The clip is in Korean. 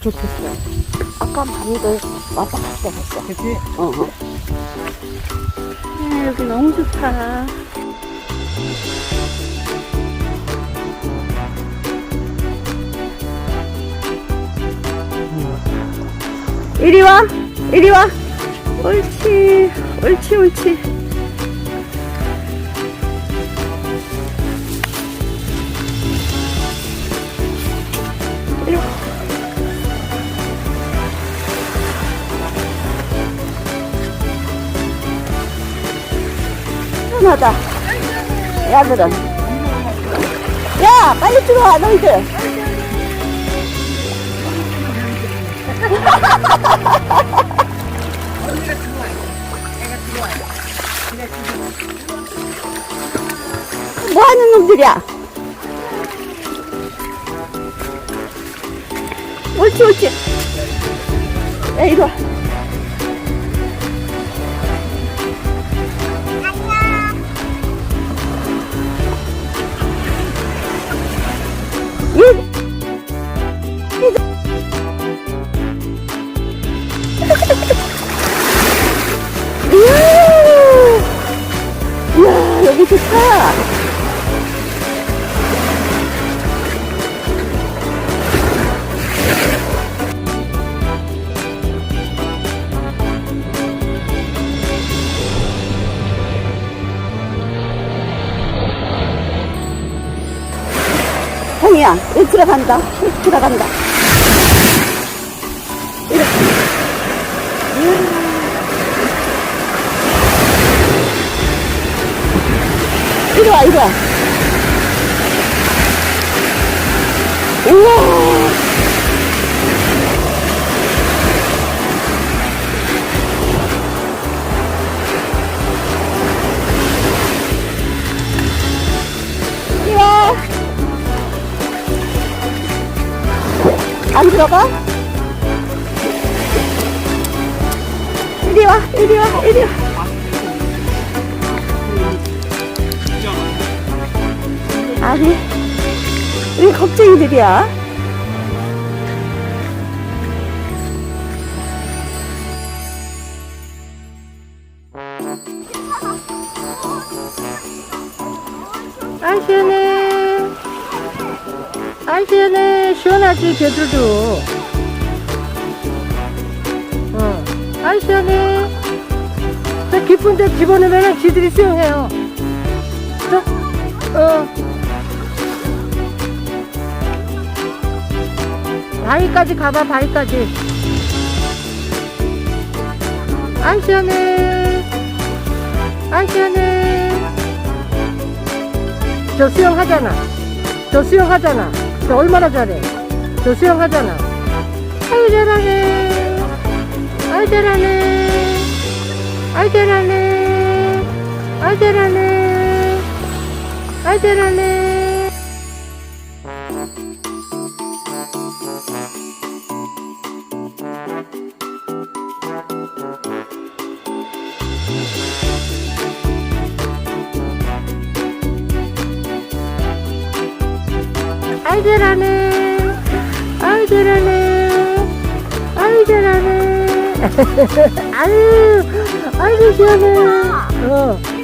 좋겠어. 아까 많이들 왔다 갔다 했어. 그치? 어, 어. 아, 여기 너무 좋다. 이리 와, 이리 와. 옳지, 옳지, 옳지. 이리 와. 편하다. 야들은. 야, 빨리 들어와, 너희들. 뭐 하는 놈들이야? 옳지, 옳지. 야, 이리 와. 이야, 여기 좋다. 홍이야, 여기 들어간다. 여기 들어간다. 이리 와, 이리 와. 우와. 안 들어가? 이리 와, 이리 와, 이리 와. 아니, 우리 겁쟁이들이야. 아, 시원해. 아, 시원해. 시원하지, 걔들도. 아, 시원해. 저 깊은 데 집어넣으면 지들이 수영해요. 저, 어. 바위까지 가봐, 바위까지. 아, 시원해. 아, 시원해. 저 수영하잖아. 저 수영하잖아. 저 얼마나 잘해. 저 수영하잖아. 아유, 잘하네. 아유, 잘하네. 아이 잘하네 아이 잘하네 아유 아이고 시원해. 어